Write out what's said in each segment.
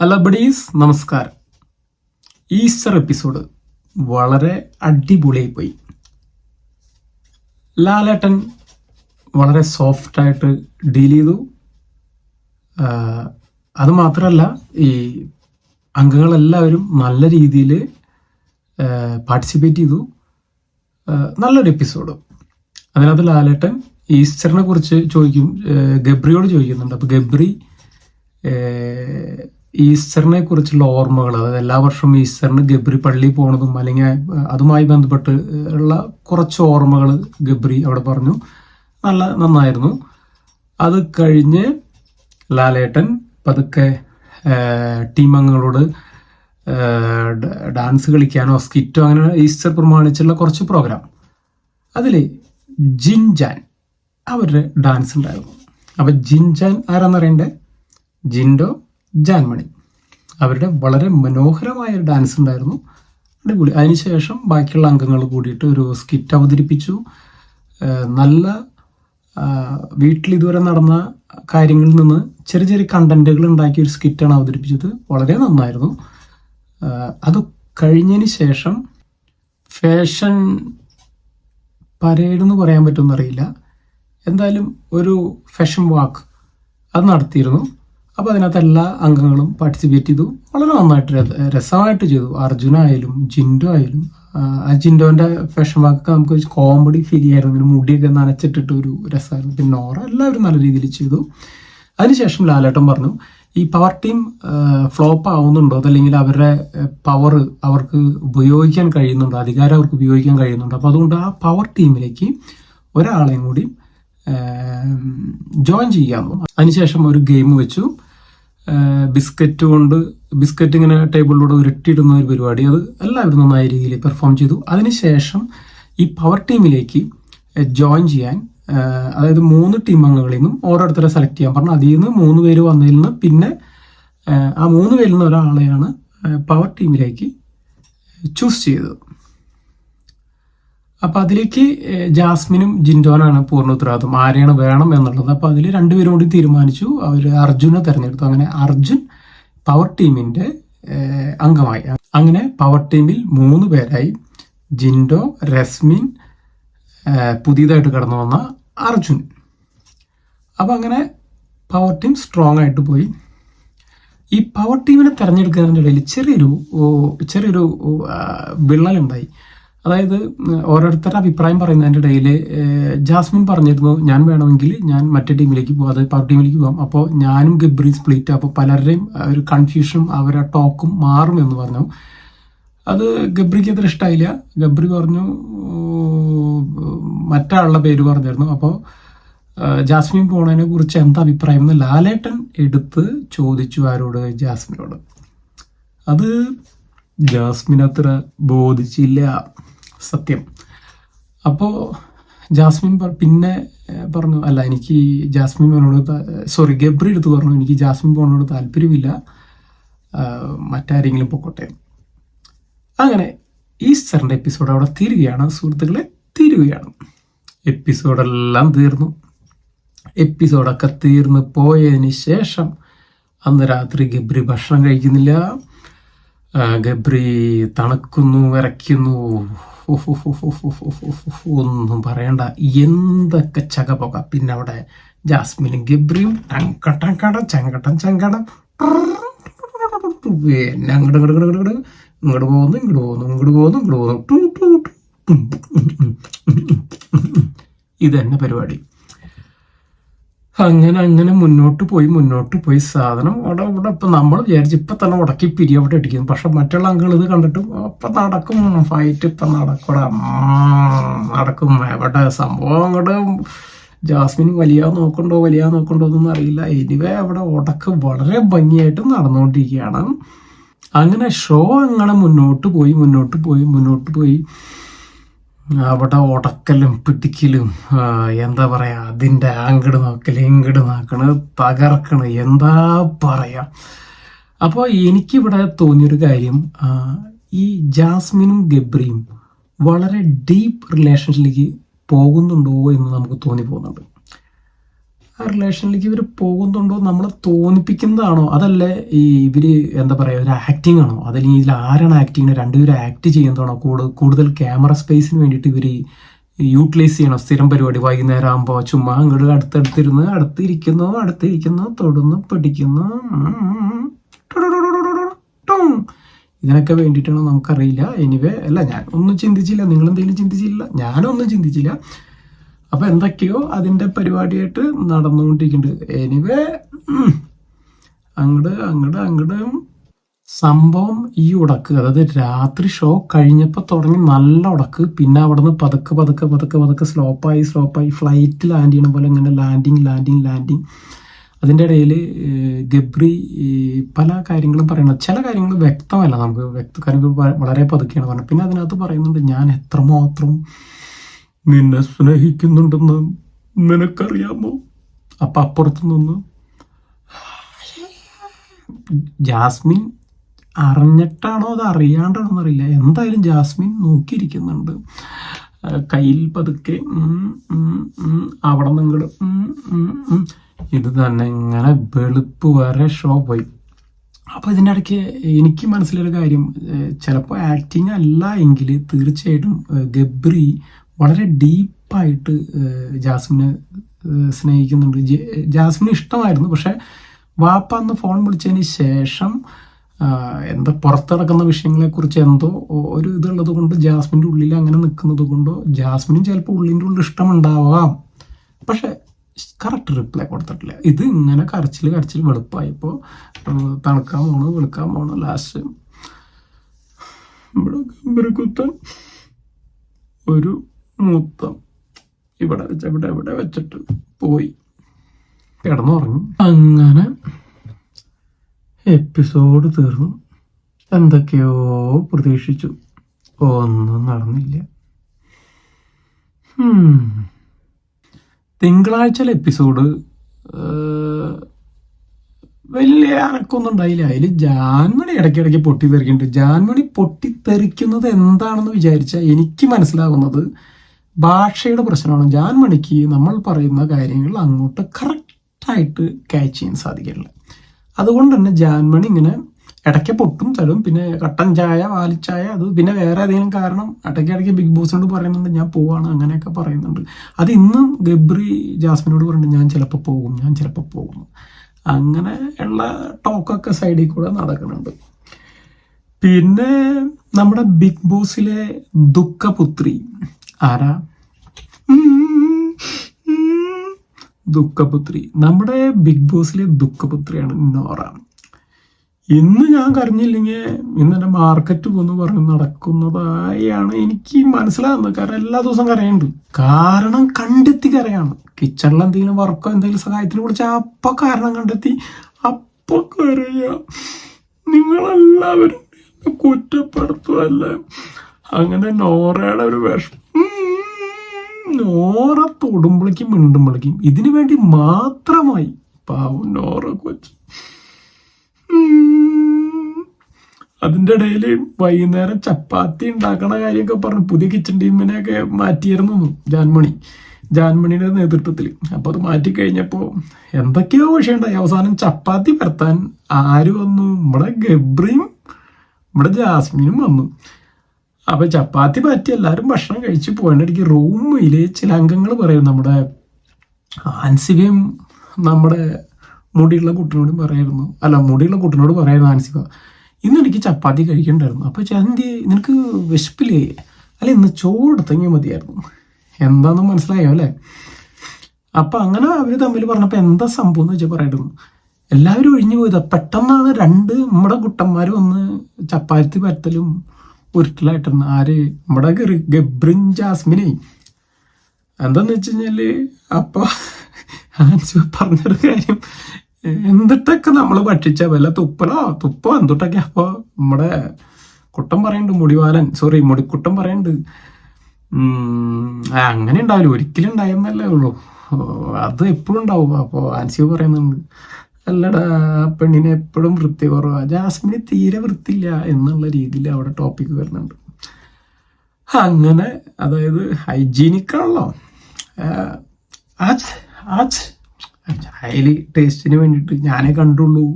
അല്ല ബഡീസ് നമസ്കാരം. Easter episode വളരെ അടിപൊളിയായി പോയി ലാലേട്ടൻ വളരെ സോഫ്റ്റായിട്ട് ഡീൽ ചെയ്തു. അതുമാത്രമല്ല അത് മാത്രമല്ല ഈ അംഗങ്ങളെല്ലാവരും നല്ല രീതിയിൽ പാർട്ടിസിപ്പേറ്റ് ചെയ്തു. നല്ലൊരു എപ്പിസോഡ്. അതിനകത്ത് ലാലേട്ടൻ ഈസ്റ്ററിനെ കുറിച്ച് ചോദിക്കും ഗബ്രിയോട് ചോദിക്കുന്നുണ്ട്. അപ്പോൾ ഗബ്രി ഈസ്റ്ററിനെ കുറിച്ചുള്ള ഓർമ്മകൾ അതായത് എല്ലാ വർഷവും ഈസ്റ്ററിന് ഗബ്രി പള്ളി പോണതും അല്ലെങ്കിൽ അതുമായി ബന്ധപ്പെട്ട് ഉള്ള കുറച്ച് ഓർമ്മകൾ ഗബ്രി അവിടെ പറഞ്ഞു. നല്ല നന്നായിരുന്നു. അത് കഴിഞ്ഞ് ലാലേട്ടൻ പതുക്കെ ടീമംഗങ്ങളോട് ഡാൻസ് കളിക്കാനോ സ്കിറ്റോ അങ്ങനെ ഈസ്റ്റർ പ്രമാണിച്ചുള്ള കുറച്ച് പ്രോഗ്രാം. അതിൽ ജിൻജാൻ അവരുടെ ഡാൻസ് ഉണ്ടായിരുന്നു. അപ്പോൾ ജിൻജാൻ ആരാന്നറിയണ്ടേ? ജിൻഡോ ജാൻമണി. അവരുടെ വളരെ മനോഹരമായ ഒരു ഡാൻസ് ഉണ്ടായിരുന്നു. അടിപൊളി. അതിനുശേഷം ബാക്കിയുള്ള അംഗങ്ങൾ കൂടിയിട്ട് ഒരു സ്കിറ്റ് അവതരിപ്പിച്ചു. നല്ല വീട്ടിൽ ഇതുവരെ നടന്ന കാര്യങ്ങളിൽ നിന്ന് ചെറിയ ചെറിയ കണ്ടന്റുകൾ ഉണ്ടാക്കിയ ഒരു സ്കിറ്റാണ് അവതരിപ്പിച്ചത്. വളരെ നന്നായിരുന്നു. അത് കഴിഞ്ഞതിന് ശേഷം ഫാഷൻ പരേഡ് എന്ന് പറയാൻ പറ്റുമെന്നറിയില്ല എന്തായാലും ഒരു ഫാഷൻ വാക്ക് അത് നടത്തിയിരുന്നു. അപ്പോൾ അതിനകത്ത് എല്ലാ അംഗങ്ങളും പാർട്ടിസിപ്പേറ്റ് ചെയ്തു. വളരെ നന്നായിട്ട് രസമായിട്ട് ചെയ്തു. അർജുന ആയാലും ജിൻഡോ ആയാലും. ആ, ജിൻഡോന്റെ ഫാഷൻ വാക്കൊക്കെ നമുക്ക് കോമഡി ഫീൽ ചെയ്യായിരുന്നു. മുടിയൊക്കെ നനച്ചിട്ടിട്ട് ഒരു രസമായിരുന്നു. പിന്നെ നോറ എല്ലാവരും നല്ല രീതിയിൽ ചെയ്തു. അതിനുശേഷം ലാലേട്ടൻ പറഞ്ഞു ഈ പവർ ടീം ഫ്ലോപ്പ് ആവുന്നുണ്ടോ? അതല്ലെങ്കിൽ അവരുടെ പവർ അവർക്ക് ഉപയോഗിക്കാൻ കഴിയുന്നുണ്ടോ? അധികാരം അവർക്ക് ഉപയോഗിക്കാൻ കഴിയുന്നുണ്ടോ? അപ്പോൾ അതുകൊണ്ട് ആ പവർ ടീമിലേക്ക് ഒരാളെയും കൂടി ജോയിൻ ചെയ്യാമോ അതിനുശേഷം ഒരു ഗെയിം വെച്ചു. ബിസ്ക്കറ്റ് കൊണ്ട് ബിസ്ക്കറ്റ് ഇങ്ങനെ ടേബിളിലൂടെ ഉരുട്ടിയിടുന്ന ഒരു പരിപാടി. അത് എല്ലാവരും നന്നായ രീതിയിൽ പെർഫോം ചെയ്തു. അതിനുശേഷം ഈ പവർ ടീമിലേക്ക് ജോയിൻ ചെയ്യാൻ അതായത് മൂന്ന് ടീം അംഗങ്ങളിൽ നിന്നും ഓരോരുത്തരെ സെലക്ട് ചെയ്യാൻ പറഞ്ഞു. അതിൽ നിന്ന് മൂന്ന് പേര് വന്നതിൽ നിന്ന് പിന്നെ ആ, മൂന്ന് പേരിൽ നിന്ന് ഒരാളെയാണ് പവർ ടീമിലേക്ക് ചൂസ് ചെയ്തത്. അപ്പൊ അതിലേക്ക് ജാസ്മിനും ജിൻഡോനാണ് പൂർണ ഉത്തരവാദിത്വം. ആരെയാണ് വേണം എന്നുള്ളത്. അപ്പൊ അതിൽ രണ്ടുപേരും കൂടി തീരുമാനിച്ചു. അവർ അർജുനെ തെരഞ്ഞെടുത്തു. അങ്ങനെ അർജുൻ പവർ ടീമിന്റെ അംഗമായി. അങ്ങനെ പവർ ടീമിൽ മൂന്ന് പേരായി. ജിൻഡോ രസ്മിൻ പുതിയതായിട്ട് കടന്നു വന്ന അർജുൻ. അപ്പൊ അങ്ങനെ പവർ ടീം സ്ട്രോങ് ആയിട്ട് പോയി. ഈ പവർ ടീമിനെ തെരഞ്ഞെടുക്കുന്നതിന്റെ ഇടയിൽ ചെറിയൊരു ചെറിയൊരു വിള്ളലുണ്ടായി. അതായത് ഓരോരുത്തരുടെ അഭിപ്രായം പറയുന്നതിന്റെ ഇടയിൽ ജാസ്മിൻ പറഞ്ഞിരുന്നു ഞാൻ വേണമെങ്കിൽ ഞാൻ മറ്റേ ടീമിലേക്ക് പോകാം അതായത് പവർ ടീമിലേക്ക് പോകാം അപ്പോൾ ഞാനും ഗബ്രി സ്പ്ലിറ്റ് അപ്പോൾ പലരുടെയും ഒരു കൺഫ്യൂഷനും അവരുടെ ടോക്കും മാറും എന്ന് പറഞ്ഞു. അത് ഗബ്രിക്ക് അത്ര ഇഷ്ടമായില്ല ഗബ്രി പറഞ്ഞു "ഓ, മറ്റാളുടെ പേര് പറഞ്ഞിരുന്നു. അപ്പോൾ ജാസ്മിൻ പോണതിനെ കുറിച്ച് എന്താ അഭിപ്രായം എന്ന് ലാലേട്ടൻ എടുത്ത് ചോദിച്ചു ആരോട് ജാസ്മിനോട്. അത് ജാസ്മിൻ അത്ര ബോധിച്ചില്ല. സത്യം. അപ്പോൾ ജാസ്മിൻ പിന്നെ പറഞ്ഞു അല്ല എനിക്ക് ജാസ്മിൻ പോണോട് സോറി ഗബ്രി എടുത്ത് പറഞ്ഞു എനിക്ക് ജാസ്മിൻ പോണോട് താല്പര്യമില്ല. മറ്റാരെങ്കിലും പൊക്കോട്ടെ. അങ്ങനെ ഈസ്റ്ററിന്റെ എപ്പിസോഡ് അവിടെ തീരുകയാണ്. സുഹൃത്തുക്കളെ തീരുകയാണ്. എപ്പിസോഡെല്ലാം തീർന്നു. എപ്പിസോഡൊക്കെ തീർന്ന് പോയതിന് ശേഷം അന്ന് രാത്രി ഗബ്രി ഭക്ഷണം കഴിക്കുന്നില്ല. ഗബ്രി തണുക്കുന്നു വിറയ്ക്കുന്നു ഒന്നും പറയണ്ട എന്തൊക്കെ ചകപൊക പിന്നെ അവിടെ ജാസ്മിനും ഗബ്രിയും ടങ്കട്ടങ്കടം ചങ്കടം ചങ്കടം പിന്നെ അങ്ങോട്ട് ഇങ്ങോട്ട് ഇങ്ങോട്ട് പോകുന്നു ഇങ്ങോട്ട് പോകുന്നു ഇങ്ങോട്ട് പോകുന്നു ഇങ്ങോട്ട് പോകുന്നു ഇതെന്നെ പരിപാടി അങ്ങനെ അങ്ങനെ മുന്നോട്ട് പോയി മുന്നോട്ട് പോയി. സാധനം അവിടെ ഇവിടെ ഇപ്പം നമ്മൾ വിചാരിച്ച് ഇപ്പം തന്നെ ഉടക്കി പിരി അവിടെ ഇടിക്കുന്നു പക്ഷെ മറ്റുള്ള അങ്കിൾ ഇത് കണ്ടിട്ട് അപ്പം നടക്കും ഫൈറ്റ് ഇപ്പം നടക്കൂടാ. നടക്കും. എവിടെ സംഭവം അങ്ങോട്ട് ജാസ്മിൻ വലിയ നോക്കണ്ടോ വലിയ നോക്കണ്ടോ എന്നൊന്നും അറിയില്ല. എനിവേ അവിടെ ഉടക്ക് വളരെ ഭംഗിയായിട്ട് നടന്നുകൊണ്ടിരിക്കുകയാണ്. അങ്ങനെ ഷോ അങ്ങനെ മുന്നോട്ട് പോയി മുന്നോട്ട് പോയി മുന്നോട്ട് പോയി. അവിടെ ഉടക്കലും പിടിക്കലും എന്താ പറയാ അതിന്റെ ആങ്കിട് നോക്കൽ ഇങ്കിട് നോക്കണ് തകർക്കണ് എന്താ പറയാ. അപ്പോൾ എനിക്കിവിടെ തോന്നിയൊരു കാര്യം ഈ ജാസ്മിനും ഗബ്രിയും വളരെ ഡീപ്പ് റിലേഷൻഷിപ്പിലേക്ക് പോകുന്നുണ്ടോ എന്ന് നമുക്ക് തോന്നി പോകുന്നുണ്ട് ആ റിലേഷനിലേക്ക് ഇവർ പോകുന്നുണ്ടോ നമ്മളെ തോന്നിപ്പിക്കുന്നതാണോ? അതല്ലേ ഈ ഇവർ എന്താ പറയുക ഒരു ആക്ടിങ് ആണോ? അതല്ലെങ്കിൽ ഇതിൽ ആരാണ് ആക്ടിങ് രണ്ടുപേരും ആക്ട് ചെയ്യുന്നതാണോ? കൂടുതൽ കൂടുതൽ ക്യാമറ സ്പേസിന് വേണ്ടിയിട്ട് ഇവർ യൂട്ടിലൈസ് ചെയ്യണം? സ്ഥിരം പരിപാടി? വൈകുന്നേരം ആകുമ്പോൾ ചുമ്മാ അങ്ങോട്ട് അടുത്തടുത്തിരുന്ന് അടുത്തിരിക്കുന്നു അടുത്തിരിക്കുന്നു തൊടുന്നു പിടിക്കുന്നു. ഇതിനൊക്കെ വേണ്ടിയിട്ടാണോ നമുക്കറിയില്ല. എനിവേ അല്ല ഞാൻ ഒന്നും ചിന്തിച്ചില്ല. നിങ്ങളെന്തെങ്കിലും ചിന്തിച്ചില്ല? ഞാനൊന്നും ചിന്തിച്ചില്ല. അപ്പൊ എന്തൊക്കെയോ അതിന്റെ പരിപാടിയായിട്ട് നടന്നുകൊണ്ടിരിക്കുന്നുണ്ട്. എനിവേ അങ്ങട് അങ്ങട് അങ്ങട്. സംഭവം ഈ ഉടക്ക് അതായത് രാത്രി ഷോ കഴിഞ്ഞപ്പോൾ തുടങ്ങി നല്ല ഉടക്ക്. പിന്നെ അവിടെ നിന്ന് പതുക്കെ പതുക്കെ പതുക്കെ പതുക്കെ സ്ലോപ്പായി സ്ലോപ്പായി ഫ്ലൈറ്റ് ലാൻഡ് ചെയ്യണ പോലെ ഇങ്ങനെ ലാൻഡിങ് ലാൻഡിങ് ലാൻഡിങ് അതിന്റെ ഇടയിൽ ഗബ്രി പല കാര്യങ്ങളും പറയണം ചില കാര്യങ്ങൾ വ്യക്തമല്ല നമുക്ക്. വ്യക്ത കാര്യങ്ങൾ വളരെ പതുക്കെയാണ് പറഞ്ഞത്. പിന്നെ അതിനകത്ത് പറയുന്നുണ്ട് ഞാൻ എത്രമാത്രം നിന്നെ സ്നേഹിക്കുന്നുണ്ടെന്ന് നിനക്കറിയാമോ? അപ്പൊ അപ്പുറത്ത് നിന്ന് ജാസ്മിൻ അറിഞ്ഞിട്ടാണോ അത് അറിയാണ്ടാണോ എന്നറിയില്ല എന്തായാലും ജാസ്മിൻ നോക്കിയിരിക്കുന്നുണ്ട്. കയ്യിൽ പതുക്കെ അവിടെ നിങ്ങൾ ഇത് തന്നെ ഇങ്ങനെ വെളുപ്പ് വരെ ഷോ പോയി. അപ്പോൾ ഇടയ്ക്ക് എനിക്ക് മനസ്സിലൊരു കാര്യം ചിലപ്പോൾ ആക്ടിങ് അല്ല എങ്കിൽ തീർച്ചയായിട്ടും ഗബ്രി വളരെ ഡീപ്പായിട്ട് ജാസ്മിനെ സ്നേഹിക്കുന്നുണ്ട്. ജാസ്മിന് ഇഷ്ടമായിരുന്നു പക്ഷെ വാപ്പ അന്ന് ഫോൺ വിളിച്ചതിന് ശേഷം എന്താ പുറത്തിറക്കുന്ന വിഷയങ്ങളെക്കുറിച്ച് വിഷയങ്ങളെ കുറിച്ച് എന്തോ ഒരു ഇതുള്ളത് കൊണ്ട് ജാസ്മിന്റെ ഉള്ളിൽ അങ്ങനെ നിൽക്കുന്നത് കൊണ്ടോ ജാസ്മിനും ചിലപ്പോൾ ഉള്ളിന്റെ ഉള്ളിൽ ഇഷ്ടമുണ്ടാവാം. പക്ഷെ കറക്റ്റ് റിപ്ലൈ കൊടുത്തിട്ടില്ല. ഇത് ഇങ്ങനെ കരച്ചിൽ കരച്ചിൽ വെളുപ്പായപ്പോൾ തണുക്കാൻ പോണു വെളുക്കാൻ പോണു ലാസ്റ്റ് ഇവിടെ കുത്തൻ ഒരു മുത്തം ഇവിടെ വെച്ച് ഇവിടെ ഇവിടെ വെച്ചിട്ട് പോയി. കിടന്നുറങ്ങി. അങ്ങനെ എപ്പിസോഡ് തീർന്നു. എന്തൊക്കെയോ പ്രതീക്ഷിച്ചു. ഒന്നും നടന്നില്ല. തിങ്കളാഴ്ച തിങ്കളാഴ്ചയിലെ എപ്പിസോഡ് വലിയ അനക്കൊന്നും ഉണ്ടായില്ല. അതിൽ ജാൻമണി ഇടയ്ക്കിടയ്ക്ക് പൊട്ടിത്തെറിക്കുന്നുണ്ട്. ജാൻമണി പൊട്ടിത്തെറിക്കുന്നത് എന്താണെന്ന് വിചാരിച്ചാൽ എനിക്ക് മനസ്സിലാകുന്നത് ഭാഷയുടെ പ്രശ്നമാണ്. ജാൻമണിക്ക് നമ്മൾ പറയുന്ന കാര്യങ്ങൾ അങ്ങോട്ട് കറക്റ്റായിട്ട് ക്യാച്ച് ചെയ്യാൻ സാധിക്കില്ല. അതുകൊണ്ട് തന്നെ ജാൻമണി ഇങ്ങനെ ഇടയ്ക്ക് പൊട്ടും തരും. പിന്നെ കട്ടൻ ചായ വാലിച്ചായ അത് പിന്നെ വേറെ ഏതെങ്കിലും കാരണം ഇടയ്ക്ക് ഇടയ്ക്ക് ബിഗ് ബോസിനോട് പറയുന്നുണ്ട് ഞാൻ പോവാണ് അങ്ങനെയൊക്കെ പറയുന്നുണ്ട്. അത് ഇന്നും ഗബ്രി ജാസ്മിനോട് പറയുന്നുണ്ട് ഞാൻ ചിലപ്പോൾ പോകും ഞാൻ ചിലപ്പോൾ പോകും. അങ്ങനെ ഉള്ള ടോക്കൊക്കെ സൈഡിൽ കൂടെ നടക്കുന്നുണ്ട്. പിന്നെ നമ്മുടെ ബിഗ് ബോസിലെ ദുഃഖപുത്രി ആരാ? ദുഃഖപുത്രി. നമ്മുടെ ബിഗ് ബോസിലെ ദുഃഖപുത്രിയാണ് നോറ. ഇന്ന് ഞാൻ കരഞ്ഞില്ലെങ്കിൽ ഇന്ന് എന്റെ മാർക്കറ്റ് പോന്ന് പറഞ്ഞ് നടക്കുന്നതായാണ് എനിക്ക് മനസ്സിലാകുന്നത് കാരണം എല്ലാ ദിവസവും കരയുണ്ട് കാരണം കണ്ടെത്തി കരയാണ്. കിച്ചണിൽ എന്തെങ്കിലും വർക്കോ എന്തെങ്കിലും സഹായത്തിനെ കുറിച്ച് അപ്പൊ കാരണം കണ്ടെത്തി അപ്പൊ കരയ. നിങ്ങളെല്ലാവരും കുറ്റപ്പെടുത്തുമല്ലേ അങ്ങനെ നോറയുടെ ഒരു വിഷം നോറ തൊടുമ്പളിക്കും മിണ്ടുമ്പളിക്കും ഇതിനു വേണ്ടി മാത്രമായി പാവം നോറ കൊച്ചു. അതിന്റെ ഇടയിൽ വൈകുന്നേരം ചപ്പാത്തി ഉണ്ടാക്കണ കാര്യമൊക്കെ പറഞ്ഞു. പുതിയ കിച്ചൺ ടീമിനെയൊക്കെ മാറ്റിയിരുന്നു ജാൻമണി. ജാൻമണിയുടെ നേതൃത്വത്തിൽ. അപ്പോൾ അത് മാറ്റി കഴിഞ്ഞപ്പോ എന്തൊക്കെയോ വിഷയമുണ്ടായി. അവസാനം ചപ്പാത്തി പരത്താൻ ആര് വന്നു? നമ്മുടെ ഗബ്രിയും നമ്മുടെ ജാസ്മിനും വന്നു. അപ്പൊ ചപ്പാത്തി പറ്റി എല്ലാവരും ഭക്ഷണം കഴിച്ച് പോയതിനിടയ്ക്ക് റൂമിൽ ചില അംഗങ്ങൾ പറയും നമ്മുടെ ആൻസികയും നമ്മുടെ മുടിയുള്ള കുട്ടിനോടും പറയായിരുന്നു അല്ല മുടിയുള്ള കുട്ടിനോട് പറയായിരുന്നു ആൻസിക. ഇന്ന് എനിക്ക് ചപ്പാത്തി കഴിക്കണ്ടായിരുന്നു. അപ്പോൾ ചന്തി നിനക്ക് വിശപ്പില്ലേ? അല്ല ഇന്ന് ചോറെടുത്തെങ്കിൽ മതിയായിരുന്നു. എന്താണെന്ന് മനസ്സിലായോ അല്ലേ? അപ്പൊ അങ്ങനെ അവർ തമ്മിൽ പറഞ്ഞപ്പോൾ എന്താ സംഭവം എന്ന് വെച്ചാൽ പറയായിരുന്നു എല്ലാവരും ഒഴിഞ്ഞു പോയതാ. പെട്ടെന്നാണ് രണ്ട് നമ്മുടെ കുട്ടന്മാർ വന്ന് ചപ്പാത്തി പരത്തലും ഉരുട്ടലായിട്ടുണ്ട് ആര്? നമ്മുടെ ഗബ്രിൻ ജാസ്മിനെ. എന്താന്ന് വെച്ച് കഴിഞ്ഞാൽ അപ്പൊ ആൻസു പറഞ്ഞൊരു കാര്യം. എന്തിട്ടൊക്കെ നമ്മൾ ഭക്ഷിച്ച? വല്ല തുപ്പലോ? തുപ്പോ? എന്തിട്ടൊക്കെ? അപ്പൊ നമ്മുടെ കുട്ടം പറയുന്നുണ്ട് മുടിവാലൻ. സോറി മുടിക്കുട്ടം പറയുന്നുണ്ട് അങ്ങനെ ഉണ്ടാവില്ല. ഒരിക്കലും ഉണ്ടായെന്നല്ലേ ഉള്ളൂ. അത് എപ്പോഴും ഉണ്ടാവും. അപ്പൊ ആൻസിയോ പറയുന്നുണ്ട്. അല്ലടാ പെണ്ണിനെ എപ്പോഴും വൃത്തി കുറവാ. ജാസ്മിന് തീരെ വൃത്തിയില്ല എന്നുള്ള രീതിയിൽ അവിടെ ടോപ്പിക്ക് വരുന്നുണ്ട്. അങ്ങനെ അതായത് ഹൈജീനിക് ആണല്ലോ. ആച്ച് ആച്ച് ചായയിൽ ടേസ്റ്റിന് വേണ്ടിയിട്ട് ഞാനേ കണ്ടുള്ളൂ.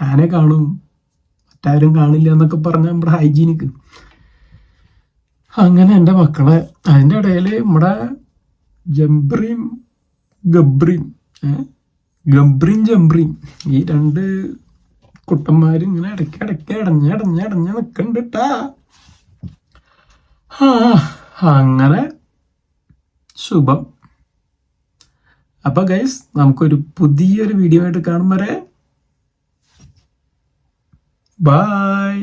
ഞാനേ കാണും. മറ്റാരും കാണില്ല എന്നൊക്കെ പറഞ്ഞ നമ്മുടെ ഹൈജീനിക്ക് അങ്ങനെ എന്റെ മക്കളെ അതിന്റെ ഇടയിൽ നമ്മുടെ ജംബ്രിയും ഗബ്രിയും ഏ? ഗബ്രിയും ജംബ്രിയും ഈ രണ്ട് കുട്ടന്മാരും ഇങ്ങനെ ഇടയ്ക്ക് ഇടയ്ക്ക് ഇടഞ്ഞ് ഇടഞ്ഞ് ഇടഞ്ഞ് നിൽക്കണ്ടിട്ടാ അങ്ങനെ ശുഭം. അപ്പൊ ഗൈസ് നമുക്കൊരു പുതിയൊരു വീഡിയോ ആയിട്ട് കാണും വരെ. ബൈ